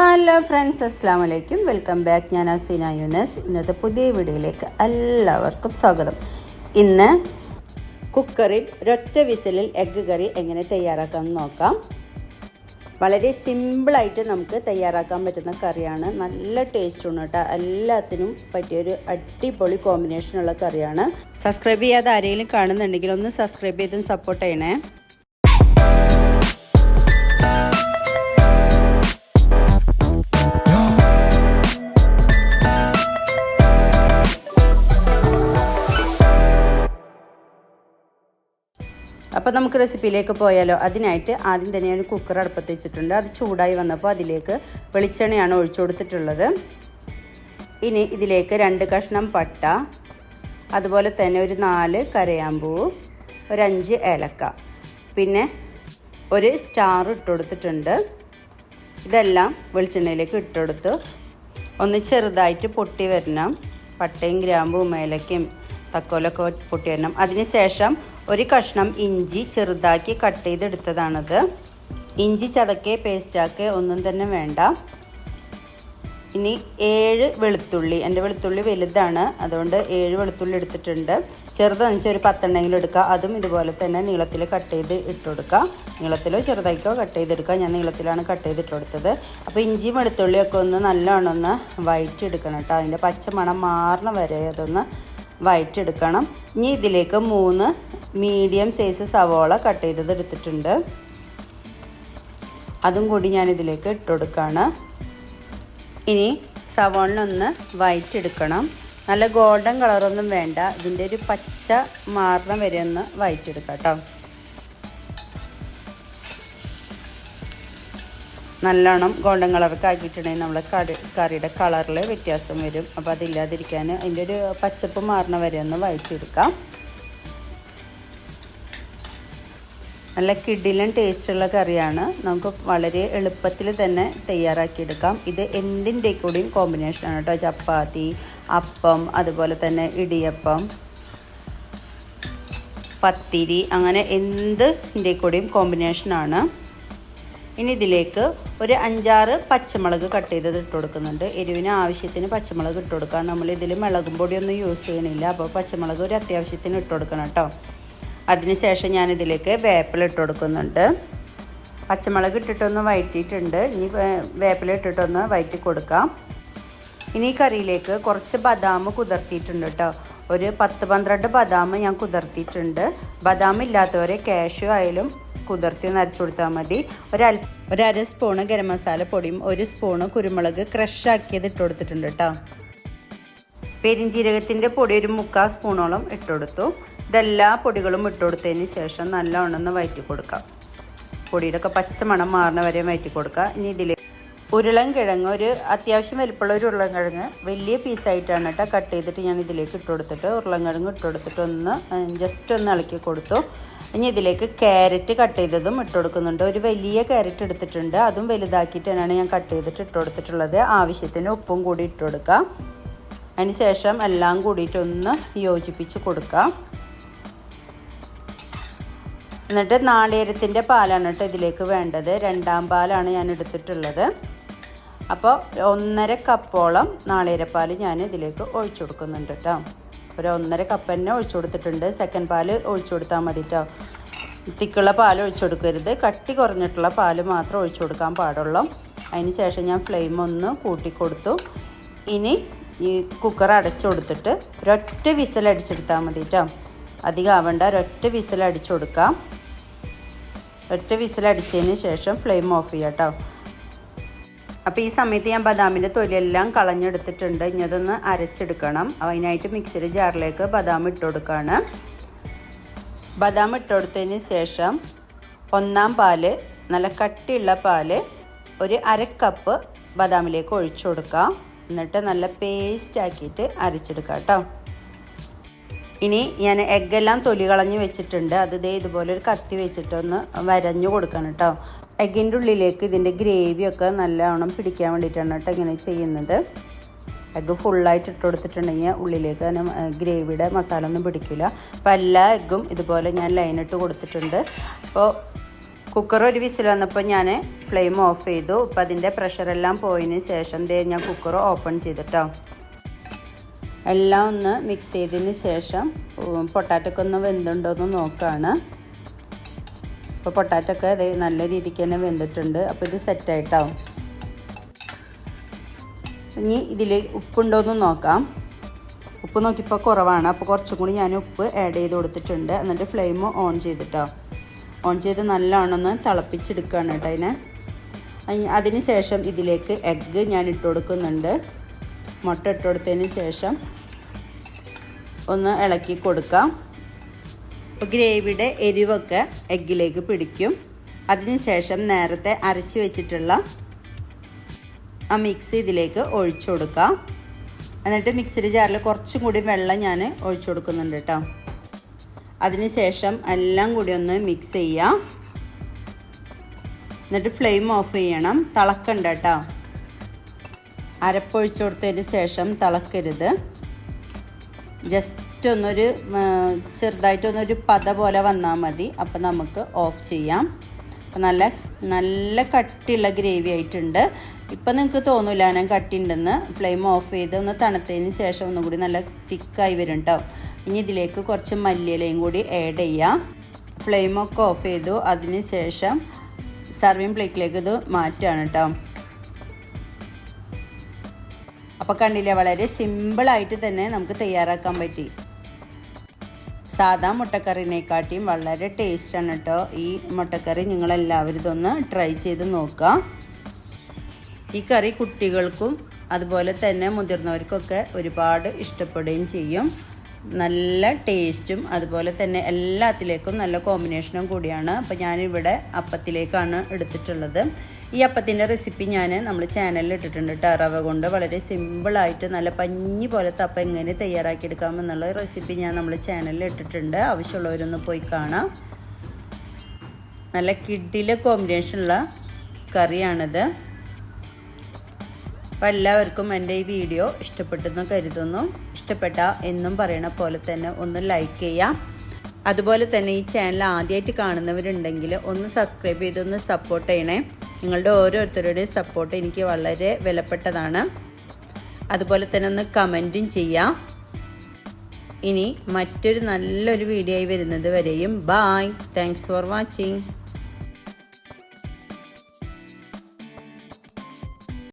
Hello friends അസ്സാം വലൈക്കും welcome back. ഞാൻ അസീന യൂനസ്. ഇന്നത്തെ പുതിയ വീഡിയോയിലേക്ക് എല്ലാവർക്കും സ്വാഗതം. ഇന്ന് കുക്കറിൽ ഒരൊറ്റ വിസലിൽ എഗ്ഗ് കറി എങ്ങനെ തയ്യാറാക്കാമെന്ന് നോക്കാം. വളരെ സിമ്പിളായിട്ട് നമുക്ക് തയ്യാറാക്കാൻ പറ്റുന്ന കറിയാണ്. നല്ല ടേസ്റ്റ് ഉണ്ട് കേട്ടോ എല്ലാത്തിനും പറ്റിയൊരു അടിപൊളി കോമ്പിനേഷനുള്ള കറിയാണ്. സബ്സ്ക്രൈബ് ചെയ്യാതെ ആരെങ്കിലും കാണുന്നുണ്ടെങ്കിൽ ഒന്ന് സബ്സ്ക്രൈബ് ചെയ്തും സപ്പോർട്ട് ചെയ്യണേ. അപ്പോൾ നമുക്ക് റെസിപ്പിയിലേക്ക് പോയാലോ? അതിനായിട്ട് ആദ്യം തന്നെ ഞാൻ കുക്കർ അടുപ്പത്ത് വെച്ചിട്ടുണ്ട്. അത് ചൂടായി വന്നപ്പോൾ അതിലേക്ക് വെളിച്ചെണ്ണയാണ് ഒഴിച്ചു കൊടുത്തിട്ടുള്ളത്. ഇനി ഇതിലേക്ക് രണ്ട് കഷ്ണം പട്ട അതുപോലെ തന്നെ ഒരു നാല് കരയാമ്പൂ ഒരു അഞ്ച് ഏലക്ക. പിന്നെ ഒരു സ്റ്റാർ ഇട്ട് കൊടുത്തിട്ടുണ്ട്. ഇതെല്ലാം വെളിച്ചെണ്ണയിലേക്ക് ഇട്ടുകൊടുത്ത് ഒന്ന് ചെറുതായിട്ട് പൊട്ടി വരണം. പട്ടയും ഗ്രാമ്പും ഏലക്കയും തക്കോലൊക്കെ പൊട്ടി വരണം അതിനുശേഷം ഒരു കഷ്ണം ഇഞ്ചി ചെറുതാക്കി കട്ട് ചെയ്തെടുത്തതാണത്. ഇഞ്ചി ചതക്കെ പേസ്റ്റാക്കെ ഒന്നും തന്നെ വേണ്ട. ഇനി ഏഴ് വെളുത്തുള്ളി. എന്റെ വെളുത്തുള്ളി വലുതാണ്. അതുകൊണ്ട് ഏഴ് വെളുത്തുള്ളി എടുത്തിട്ടുണ്ട്. ചെറുതെന്ന് വെച്ചാൽ ഒരു പത്തെണ്ണെങ്കിലും എടുക്കുക അതും ഇതുപോലെ തന്നെ നീളത്തിൽ കട്ട് ചെയ്ത് ഇട്ട് കൊടുക്കുക നീളത്തിലോ ചെറുതായിക്കോ കട്ട് ചെയ്തെടുക്കുക ഞാൻ നീളത്തിലാണ് കട്ട് ചെയ്തിട്ട് കൊടുത്തത്. അപ്പോൾ ഇഞ്ചിയും വെളുത്തുള്ളിയൊക്കെ ഒന്ന് നല്ലോണം ഒന്ന് എടുക്കണം കേട്ടോ. അതിന്റെ പച്ചമണം മാറണ വരെ അതൊന്ന് വഴറ്റെടുക്കണം ഇനി ഇതിലേക്ക് മൂന്ന് മീഡിയം സൈസ് സവോള കട്ട് ചെയ്തത് എടുത്തിട്ടുണ്ട്. അതും കൂടി ഞാൻ ഇതിലേക്ക് ഇട്ടുകൊടുക്കുകയാണ് ഇനി സവോളിനൊന്ന് വഴറ്റെടുക്കണം നല്ല ഗോൾഡൻ കളറൊന്നും വേണ്ട. ഇതിന്റെ ഒരു പച്ച മാർന്ന വരെ ഒന്ന് വഴറ്റെടുക്കാം കേട്ടോ. നല്ലോണം ഗോൾഡൻ കളറൊക്കെ ആക്കിയിട്ടുണ്ടെങ്കിൽ നമ്മളെ കറി കറിയുടെ കളറിൽ വ്യത്യാസം വരും. അപ്പോൾ അതില്ലാതിരിക്കാൻ അതിന്റെ ഒരു പച്ചപ്പ് മാറണ വരെ ഒന്ന് വഴറ്റിയെടുക്കാം. നല്ല കിഡിലും ടേസ്റ്റുള്ള കറിയാണ്. നമുക്ക് വളരെ എളുപ്പത്തിൽ തന്നെ തയ്യാറാക്കിയെടുക്കാം. ഇത് എന്തിന്റെ കൂടിയും കോമ്പിനേഷനാണ് കേട്ടോ. ചപ്പാത്തി അപ്പം അതുപോലെ തന്നെ ഇടിയപ്പം പത്തിരി അങ്ങനെ എന്തിന്റെ കൂടിയും കോമ്പിനേഷനാണ് ഇനി ഇതിലേക്ക് ഒരു അഞ്ചാറ് പച്ചമുളക് കട്ട് ചെയ്തത് ഇട്ട് കൊടുക്കുന്നുണ്ട്. എരിവിന് ആവശ്യത്തിന് പച്ചമുളക് ഇട്ട് കൊടുക്കാം. നമ്മൾ ഇതിൽ മുളകും പൊടിയൊന്നും യൂസ് ചെയ്യണില്ല. അപ്പോൾ പച്ചമുളക് ഒരു അത്യാവശ്യത്തിന് ഇട്ട് കൊടുക്കണം കേട്ടോ അതിനുശേഷം ഞാൻ ഇതിലേക്ക് വേപ്പില ഇട്ട് കൊടുക്കുന്നുണ്ട്. പച്ചമുളക് ഇട്ടിട്ടൊന്ന് വയറ്റിയിട്ടുണ്ട്. ഇനി വേപ്പില ഇട്ടിട്ടൊന്ന് വയറ്റി കൊടുക്കാം. ഇനി കറിയിലേക്ക് കുറച്ച് ബദാം കുതിർത്തിയിട്ടുണ്ട് കേട്ടോ ഒരു പത്ത് പന്ത്രണ്ട് ബദാം ഞാൻ കുതിർത്തിയിട്ടുണ്ട്. ബദാം ഇല്ലാത്തവരെ കാഷ്യൂ ആയാലും കുതിർത്തി നരച്ചു കൊടുത്താൽ മതി. ഒരൽ ഒരു അര സ്പൂണ് ഗരം മസാല പൊടിയും ഒരു സ്പൂണ് കുരുമുളക് ക്രഷ് ആക്കിയത് ഇട്ട് കൊടുത്തിട്ടുണ്ട് കേട്ടോ പെരിഞ്ജീരകത്തിന്റെ പൊടി ഒരു മുക്കാൽ സ്പൂണോളം ഇട്ട് കൊടുത്തു. ഇതെല്ലാ പൊടികളും ഇട്ടുകൊടുത്തതിന് ശേഷം നല്ലവണ്ണം ഒന്ന് വയറ്റി കൊടുക്കാം. പൊടിയുടെ ഒക്കെ പച്ചമണം മാറുന്ന വരെ വയറ്റി കൊടുക്കുക ഇനി ഇതിൽ ഉരുളൻ കിഴങ്ങ് ഒരു അത്യാവശ്യം വലിപ്പമുള്ള ഒരു ഉരുളൻ കിഴങ്ങ് വലിയ പീസായിട്ടാണ് കേട്ടോ കട്ട് ചെയ്തിട്ട് ഞാൻ ഇതിലേക്ക് ഇട്ട് കൊടുത്തിട്ട് ഉരുളൻ കിഴങ്ങ് ഇട്ട് കൊടുത്തിട്ട് ഒന്ന് ജസ്റ്റ് ഒന്ന് ഇളക്കി കൊടുത്തു. ഇനി ഇതിലേക്ക് ക്യാരറ്റ് കട്ട് ചെയ്തതും ഇട്ട് കൊടുക്കുന്നുണ്ട്. ഒരു വലിയ ക്യാരറ്റ് എടുത്തിട്ടുണ്ട്. അതും വലുതാക്കിയിട്ട് തന്നെയാണ് ഞാൻ കട്ട് ചെയ്തിട്ട് ഇട്ട് കൊടുത്തിട്ടുള്ളത്. ആവശ്യത്തിന് ഉപ്പും കൂടി ഇട്ട് കൊടുക്കാം. അതിന് ശേഷം എല്ലാം കൂടിയിട്ടൊന്ന് യോജിപ്പിച്ച് കൊടുക്കാം. എന്നിട്ട് നാളികേരത്തിന്റെ പാലാണ് കേട്ടോ ഇതിലേക്ക് വേണ്ടത്. രണ്ടാം പാലാണ് ഞാൻ എടുത്തിട്ടുള്ളത്. അപ്പോൾ ഒന്നര കപ്പോളം നാളികേരപ്പാൽ ഞാൻ ഇതിലേക്ക് ഒഴിച്ചു കൊടുക്കുന്നുണ്ട് കേട്ടോ ഒരു ഒന്നര കപ്പ് തന്നെ ഒഴിച്ചു കൊടുത്തിട്ടുണ്ട്. സെക്കൻഡ് പാൽ ഒഴിച്ചു കൊടുത്താൽ മതി കേട്ടോ തിക്കുള്ള പാൽ ഒഴിച്ചു കൊടുക്കരുത്. കട്ടി കുറഞ്ഞിട്ടുള്ള പാൽ മാത്രം ഒഴിച്ചു കൊടുക്കാൻ പാടുള്ളൂ. അതിന് ശേഷം ഞാൻ ഫ്ലെയിം ഒന്ന് കൂട്ടിക്കൊടുത്തു ഇനി ഈ കുക്കർ അടച്ചു കൊടുത്തിട്ട് ഒരൊറ്റ വിസൽ അടിച്ചെടുത്താൽ മതി കേട്ടോ അധികം ആവണ്ട. ഒരൊറ്റ വിസൽ അടിച്ചു കൊടുക്കാം. ഒറ്റ വിസൽ അടിച്ചതിന് ശേഷം ഫ്ലെയിം ഓഫ് ചെയ്യാം കേട്ടോ അപ്പോൾ ഈ സമയത്ത് ഞാൻ ബദാമിന്റെ തൊലിയെല്ലാം കളഞ്ഞെടുത്തിട്ടുണ്ട്. ഇനി അതൊന്ന് അരച്ചെടുക്കണം. അതിനായിട്ട് മിക്സിയുടെ ജാറിലേക്ക് ബദാം ഇട്ട് കൊടുക്കുകയാണ് ബദാം ഇട്ട് കൊടുത്തതിന് ശേഷം ഒന്നാം പാൽ നല്ല കട്ടിയുള്ള പാൽ ഒരു അര കപ്പ് ബദാമിലേക്ക് ഒഴിച്ചു കൊടുക്കാം. എന്നിട്ട് നല്ല പേസ്റ്റ് ആക്കിയിട്ട് അരച്ചെടുക്കാം കേട്ടോ. ഇനി ഞാൻ എഗ്ഗെല്ലാം തൊലി കളഞ്ഞ് വെച്ചിട്ടുണ്ട്. അത് ഇതേ ഇതുപോലെ ഒരു കത്തി വെച്ചിട്ടൊന്ന് വരഞ്ഞു കൊടുക്കണം കേട്ടോ. എഗ്ഗിന്റെ ഉള്ളിലേക്ക് ഇതിന്റെ ഗ്രേവിയൊക്കെ നല്ലവണ്ണം പിടിക്കാൻ വേണ്ടിയിട്ടാണ് കേട്ടോ ഇങ്ങനെ ചെയ്യുന്നത്. എഗ്ഗ് ഫുള്ളായിട്ട് ഇട്ട് കൊടുത്തിട്ടുണ്ടെങ്കിൽ ഉള്ളിലേക്ക് തന്നെ ഗ്രേവിയുടെ മസാല ഒന്നും പിടിക്കില്ല. അപ്പോൾ എല്ലാ എഗ്ഗും ഇതുപോലെ ഞാൻ ലൈനിട്ട് കൊടുത്തിട്ടുണ്ട്. അപ്പോൾ കുക്കർ ഒരു വിസിൽ വന്നപ്പോൾ ഞാൻ ഫ്ലെയിം ഓഫ് ചെയ്തു. അപ്പോൾ അതിന്റെ പ്രഷറെല്ലാം പോയതിന് ശേഷം ഞാൻ കുക്കർ ഓപ്പൺ ചെയ്തിട്ടോ. എല്ലാം ഒന്ന് മിക്സ് ചെയ്തതിന് ശേഷം പൊട്ടാറ്റൊക്കെ ഒന്ന് വെന്തുണ്ടോ എന്ന് നോക്കുകയാണ് അപ്പോൾ പൊട്ടാറ്റൊക്കെ അത് നല്ല രീതിക്ക് തന്നെ വെന്തിട്ടുണ്ട്. അപ്പോൾ ഇത് സെറ്റായിട്ടാവും ഇനി ഇതിൽ ഉപ്പുണ്ടോയെന്ന് നോക്കാം. ഉപ്പ് നോക്കിയപ്പോൾ കുറവാണ്. അപ്പോൾ കുറച്ചും കൂടി ഞാൻ ഉപ്പ് ആഡ് ചെയ്ത് കൊടുത്തിട്ടുണ്ട്. എന്നിട്ട് ഫ്ലെയിം ഓൺ ചെയ്തിട്ടോ. ഓൺ ചെയ്ത് നല്ലോണം തിളപ്പിച്ചെടുക്കുകയാണ് കേട്ടോ അതിനെ അതിന് ശേഷം ഇതിലേക്ക് എഗ്ഗ് ഞാൻ ഇട്ട് കൊടുക്കുന്നുണ്ട്. മുട്ട ഇട്ട് കൊടുത്തതിന് ശേഷം ഒന്ന് ഇളക്കി കൊടുക്കാം. അപ്പോൾ ഗ്രേവിയുടെ എരിവൊക്കെ എഗ്ഗിലേക്ക് പിടിക്കും. അതിനുശേഷം നേരത്തെ അരച്ച് വെച്ചിട്ടുള്ള ആ മിക്സ് ഇതിലേക്ക് ഒഴിച്ചു കൊടുക്കാം. എന്നിട്ട് മിക്സിയുടെ ജാറിൽ കുറച്ചും കൂടി വെള്ളം ഞാൻ ഒഴിച്ചു കൊടുക്കുന്നുണ്ട് കേട്ടോ. അതിനുശേഷം എല്ലാം കൂടി ഒന്ന് മിക്സ് ചെയ്യാം. എന്നിട്ട് ഫ്ലെയിം ഓഫ് ചെയ്യണം. തിളക്കണ്ട കേട്ടോ. അരപ്പൊഴിച്ചു കൊടുത്തതിന് ശേഷം തിളക്കരുത്. ജസ്റ്റ് ഒന്നൊരു ചെറുതായിട്ടൊന്നൊരു പത പോലെ വന്നാൽ മതി. അപ്പം നമുക്ക് ഓഫ് ചെയ്യാം. അപ്പം നല്ല നല്ല കട്ടിയുള്ള ഗ്രേവി ആയിട്ടുണ്ട്. ഇപ്പം നിങ്ങൾക്ക് തോന്നില്ല ഞാൻ കട്ടിയുണ്ടെന്ന് ഫ്ലെയിം ഓഫ് ചെയ്ത് ഒന്ന് തണുത്തതിന് ശേഷം ഒന്നും കൂടി നല്ല തിക്കായി വരും കേട്ടോ ഇനി ഇതിലേക്ക് കുറച്ച് മല്ലിയിലയും കൂടി ആഡ് ചെയ്യാം. ഫ്ലെയിമൊക്കെ ഓഫ് ചെയ്തു. അതിന് ശേഷം സർവിങ് പ്ലേറ്റിലേക്ക് ഇത് മാറ്റുകയാണ് കേട്ടോ അപ്പോൾ കണ്ടില്ലേ വളരെ സിമ്പിളായിട്ട് തന്നെ നമുക്ക് തയ്യാറാക്കാൻ പറ്റി. സാധാ മുട്ടക്കറിനെക്കാട്ടിയും വളരെ ടേസ്റ്റാണ് കേട്ടോ ഈ മുട്ടക്കറി. നിങ്ങളെല്ലാവരും ഇതൊന്ന് ട്രൈ ചെയ്ത് നോക്കുക ഈ കറി കുട്ടികൾക്കും അതുപോലെ തന്നെ മുതിർന്നവർക്കൊക്കെ ഒരുപാട് ഇഷ്ടപ്പെടുകയും ചെയ്യും. നല്ല ടേസ്റ്റും അതുപോലെ തന്നെ എല്ലാത്തിലേക്കും നല്ല കോമ്പിനേഷനും കൂടിയാണ്. അപ്പോൾ ഞാനിവിടെ അപ്പത്തിലേക്കാണ് എടുത്തിട്ടുള്ളത്. ഈ അപ്പത്തിന്റെ റെസിപ്പി ഞാൻ നമ്മൾ ചാനലിൽ ഇട്ടിട്ടുണ്ട് കേട്ടോ റവ കൊണ്ട് വളരെ സിമ്പിളായിട്ട് നല്ല പഞ്ഞി പോലത്തെ അപ്പം എങ്ങനെ തയ്യാറാക്കിയെടുക്കാമെന്നുള്ള റെസിപ്പി ഞാൻ നമ്മൾ ചാനലിൽ ഇട്ടിട്ടുണ്ട്. ആവശ്യമുള്ളവരൊന്ന് പോയി കാണാം. നല്ല കിഡിലെ കോമ്പിനേഷനുള്ള കറിയാണിത്. അപ്പം എല്ലാവർക്കും എന്റെ ഈ വീഡിയോ ഇഷ്ടപ്പെട്ടെന്ന് കരുതുന്നു. ഇഷ്ടപ്പെട്ട എന്നും പറയണ പോലെ തന്നെ ഒന്ന് ലൈക്ക് ചെയ്യാം. അതുപോലെ തന്നെ ഈ ചാനൽ ആദ്യമായിട്ട് കാണുന്നവരുണ്ടെങ്കിൽ ഒന്ന് സബ്സ്ക്രൈബ് ചെയ്തൊന്ന് സപ്പോർട്ട് ചെയ്യണേ. നിങ്ങളുടെ ഓരോരുത്തരുടെയും സപ്പോർട്ട് എനിക്ക് വളരെ വിലപ്പെട്ടതാണ്. അതുപോലെ തന്നെ ഒന്ന് കമന്റും ചെയ്യാം. ഇനി മറ്റൊരു നല്ലൊരു വീഡിയോ ആയി വരുന്നത് വരെയും ബായ് താങ്ക്സ് ഫോർ വാച്ചിങ്